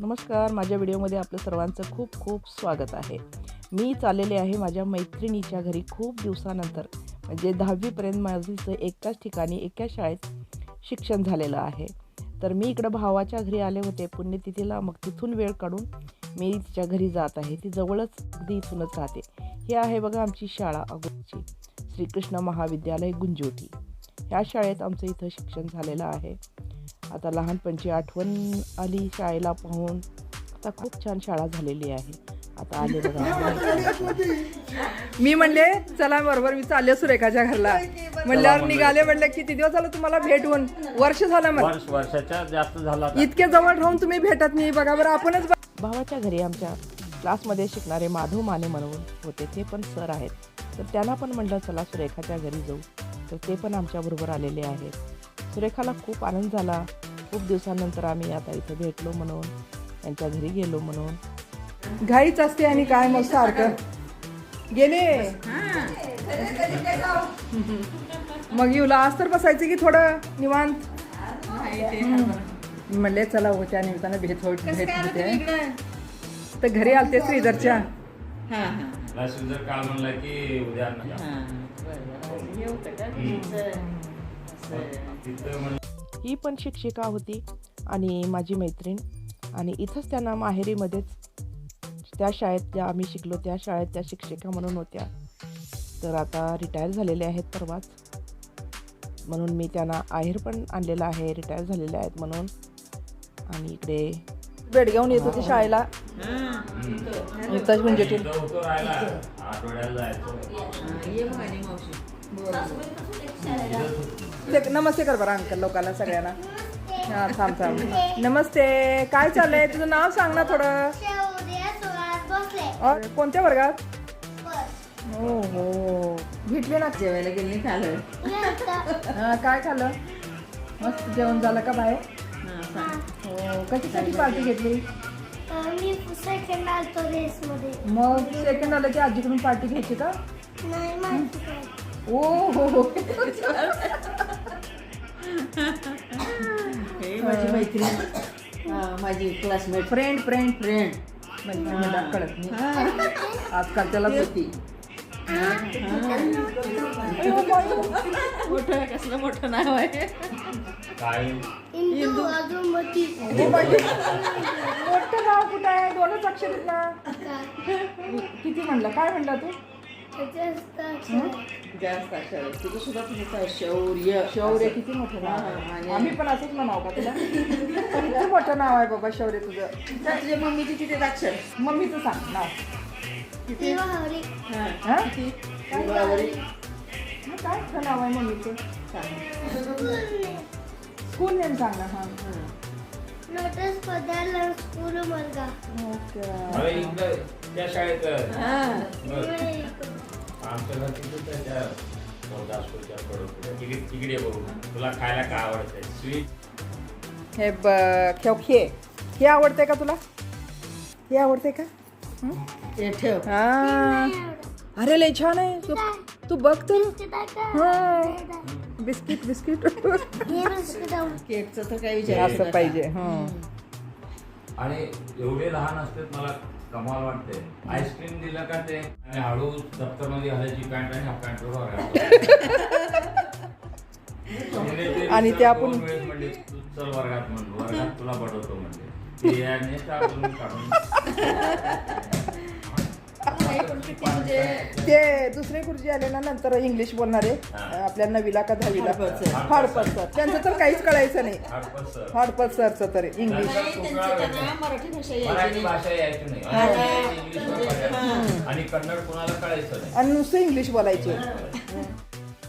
नमस्कार माझ्या व्हिडिओमध्ये आपलं सर्वांचं खूप खूप स्वागत आहे. मी चाललेले आहे माझ्या मैत्रिणीच्या घरी खूप दिवसानंतर. म्हणजे दहावीपर्यंत माझं एकाच ठिकाणी एकाच शाळेत शिक्षण झालेलं आहे. तर मी इकडं भावाच्या घरी आले होते पुण्यतिथीला. मग तिथून वेळ काढून मी तिच्या घरी जात आहे. ती जवळच अगदी इथूनच राहते. ही आहे बघा आमची शाळा अगोदरची. श्रीकृष्ण महाविद्यालय गुंजोटी. ह्या शाळेत आमचं इथं शिक्षण झालेलं आहे. आता लहानपणची आठवण आली शाळेला पाहून. आता खूप छान शाळा झालेली आहे. आता आले बघा. मी म्हणले चला बरोबर मी चालले सुरेखाच्या घरला. म्हणल्यावर निघाले म्हणले किती दिवस झालं तुम्हाला भेटून? वर्ष झालं वर्ष वर्षाच्या जास्त झाला आता. इतके जवळ राहून तुम्ही भेटत नाही बघा बरं आपणच बघ- भावाच्या घरी आमच्या क्लासमध्ये शिकणारे माधव माने म्हणून होते. ते पण सर आहेत. तर त्यांना पण म्हणलं चला सुरेखाच्या घरी जाऊ. तर ते पण आमच्याबरोबर आलेले आहेत. सुरेखाला खूप आनंद झाला. खूप दिवसानंतर आम्ही आता इथं भेटलो म्हणून त्यांच्या घरी गेलो म्हणून. घाईच असते आणि काय मग सारखं. गेले. मग येऊला. आज तर बसायचं की थोडं निवांत. म्हणले चला हो त्या निमित्तानं भेट होत भेट होते. तर घरी आलते श्रीधरच्या. काल म्हणला की उद्या ही पण शिक्षिका होती आणि माझी मैत्रीण. आणि इथंच त्यांना माहेरीमध्येच त्या शाळेत ज्या आम्ही शिकलो त्या शाळेत त्या शिक्षिका म्हणून होत्या. तर आता रिटायर झालेल्या आहेत परवाच. म्हणून मी त्यांना आहेर पण आणलेला आहे रिटायर झालेले आहेत म्हणून. आणि इकडे भेट घेऊन येत होती शाळेला. म्हणजे ते- नमस्ते कर बरं अंकल लोकांना सगळ्यांना. हा थांब थांब. नमस्ते. काय चाललंय? तुझं नाव सांग ना थोडं. अ, कोणत्या वर्गात? बस हो हो. भेटले ना जेवायला गेली खाल्लं. नंतर हा, काय खाल्लं? मस्त जेवण झालं का बाहेर? हा, सांग. हो कशासाठी पार्टी घेतली? मी सेकंड आलतो रेसमध्ये. मग सेकंड आलं की आजीकडून पार्टी घ्यायची का? नाही माहिती काय ओ हो हो हे माझी मैत्रीण. हा, माझी क्लासमेट फ्रेंड फ्रेंड फ्रेंड म्हणजे मला कळत नाही. आजकाल त्याला होती. मोठं कसलं मोठं नाव आहे. काय? इंदू अधुमती मोठं नाव कुठं आहे? दोनच अक्षरीत ना किती म्हणलं? काय म्हणला तू? जास्त अक्षर. जास्त अक्षर आहे. तुझं सुद्धा आहे शौर्य शौर्य किती मोठं नाव हा, आहे आणि- आम्ही पण असंच म्हणाव का तुला किती मोठं नाव आहे बाबा शौर्य तुझं तुझ्या मम्मीची किती अक्षर मम्मीचं सांग नाव ती वावरी हा हा? किती काय नाव आहे मम्मीचं सांग. स्कूल नेम सांग ना हां. नोटस पदार्थ स्कूल मुलगा ओके त्या शाळेत हा. बरं. आमच्या घर तिथं त्याच्या गुरदासपूरच्या पुढं पुढं. तिकडे तिकडे बघू तुला खायला काय आवडतंय? स्वीट. हे ब खेळ खे हे आवडते का तुला? हे आवडते का? ते ठेव. हा. अरे लय छान आहे. तू तू बघ तर. हा. Biscuit biscuit. केकचं तर काही विचार असं पाहिजे हा. आणि एवढे लहान असतात मला कमाल वाटते आईस्क्रीम दिलं का ते? आणि हळू दप्तरमध्ये घालायची पॅन्ट आणि हाफ पॅन्ट आणि ते आपण- म्हणले तू चल वर्गात म्हणलो वर्गात तुला बडवतो म्हणले. ते काढून ते दुसरे गुरुजी आले ना नंतर इंग्लिश बोलणारे. आपल्या नवीला का दहावीला. फाडपत सर त्यांचं तर काहीच कळायचं नाही. फाडपत सरचं तर इंग्लिश आणि नुसतं इंग्लिश बोलायचे.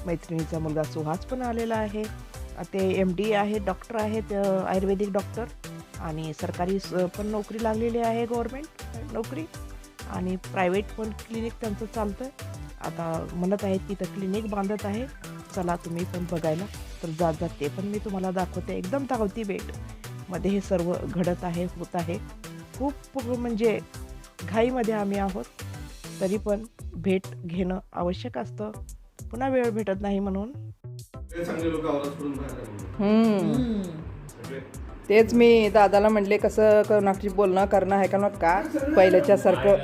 मैत्रिणीचा मुलगा सुहास पण आलेला आहे. ते एम डी आहे डॉक्टर आहेत आयुर्वेदिक डॉक्टर आणि सरकारी पण नोकरी लागलेली आहे गव्हर्मेंट नोकरी. आणि प्रायव्हेट पण क्लिनिक त्यांचं चालतं आता म्हणत आहेत की इथं क्लिनिक बांधत आहे. चला तुम्ही पण बघायला. तर जात जात ते पण मी तुम्हाला दाखवते. एकदम धावती भेट. मध्ये हे सर्व घडत आहे होत आहे. खूप म्हणजे घाईमध्ये आम्ही आहोत. तरी पण भेट घेणं आवश्यक असतं. पुन्हा वेळ भेटत नाही म्हणून. तेच मी दादाला म्हणले कसं कोणाची बोलणं करणं आहे का नव्हतं का? पहिल्याच्या सारखं.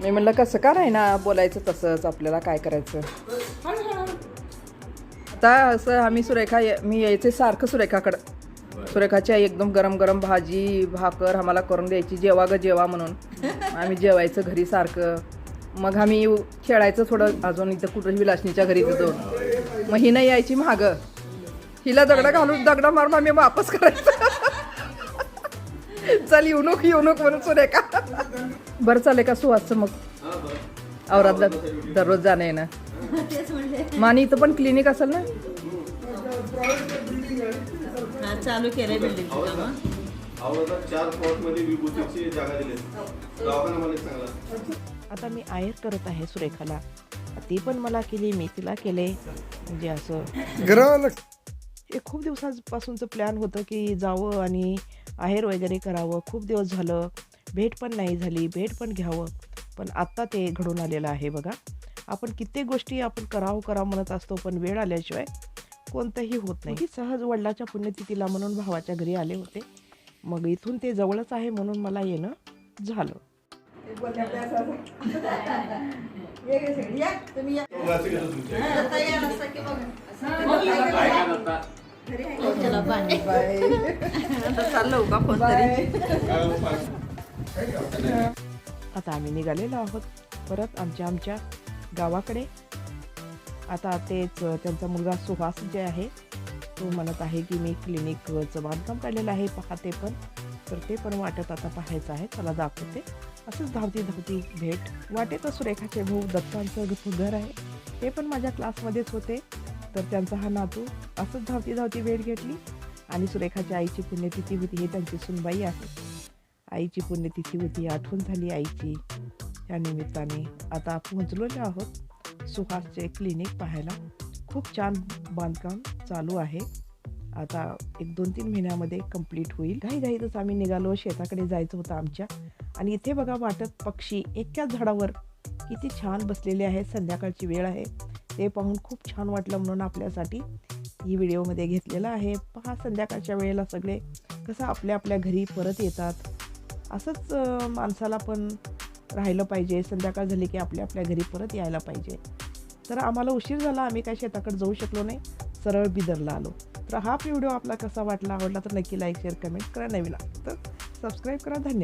मी म्हणलं कसं का नाही ना बोलायचं तसंच आपल्याला काय करायचं? आता असं आम्ही सुरेखा ये- मी यायचे सारखं सुरेखाकडं. सुरेखाची आई एकदम गरम गरम भाजी भाकर आम्हाला करून द्यायची जेवा ग जेवा म्हणून. आम्ही जेवायचं घरी सारखं. मग आम्ही खेळायचं थोडं अजून इथं कुठं विलासनीच्या घरी तिथं. मग ही नाही यायची माग. हिला दगडं घालून दगडं मारून आम्ही वापस करायचं. चल येऊ नको येऊ नको म्हणून सुरेखा बरं चालेल का सुहासचं मग? औरातला दररोज जाणं येणं आणि इथं पण क्लिनिक असेल ना? हा चालू केलंय बिल्डिंग आता मी आहेर करत आहे सुरेखाला. ती पण मला केली मी तिला केले. म्हणजे असं. हे खूप दिवसापासूनचं प्लॅन होतं की जावं आणि आहेर वगैरे करावं. खूप दिवस झालं. भेट पण नाही झाली. भेट पण घ्यावं. पण आत्ता ते घडून आलेलं आहे बघा. आपण कित्येक गोष्टी आपण करावं करावं म्हणत असतो पण वेळ आल्याशिवाय कोणतंही होत नाही. सहज वडिलाच्या पुण्यतिथीला म्हणून भावाच्या घरी आले होते. मग इथून ते जवळच आहे म्हणून मला येणं झालं. चाललो का फोन आता आम्ही निघालेलो आहोत. परत आमच्या आमच्या गावाकडे. आता तेच त्यांचा मुलगा सुहास जे आहे तो म्हणत आहे की मी क्लिनिकचं बांधकाम काढलेलं आहे. पहाते पण. तर ते पण वाटत आता पाहायचं आहे चला दाखवते. असंच धावती धावती भेट. वाटेतच सुरेखाचे भाऊ दत्तांचं घर आहे. ते पण माझ्या क्लासमध्येच होते. तर त्यांचा हा नातू असंच धावती धावती भेट घेतली. आणि सुरेखाच्या आईची पुण्यतिथी होती ही त्यांची सुनबाई आहे. आईची पुण्यतिथी होती आठवण झाली आईची. त्या निमित्ताने आता पोहोचलेलो आहोत सुहासचे क्लिनिक पाहायला. खूप छान बांधकाम चालू आहे. आता एक दोन तीन महिन्यामध्ये कंप्लीट होईल. घाई घाईतच आम्ही निघालो शेताकडे जायचं होतं आमच्या. आणि इथे बघा वाटत पक्षी एकाच झाडावर किती छान बसलेले आहेत संध्याकाळची वेळ आहे. ते पाहून खूप छान वाटलं म्हणून आपल्यासाठी ही व्हिडिओमध्ये घेतलेला आहे. पहा संध्याकाळच्या वेळेला सगळे कसं आपल्या आपल्या घरी परत येतात. असंच माणसाला पण राहिलं पाहिजे. संध्याकाळ झाली की आपल्या आपल्या घरी परत यायला पाहिजे. तर आम्हाला उशीर झाला आम्ही काय शेताकडे जाऊ शकलो नाही. सरळ बिदरला आलो. तर हा व्हिडिओ आपला कसा वाटला आवडला तर नक्की लाईक शेअर कमेंट करा. नवीन तर सबस्क्राईब करा. धन्यवाद.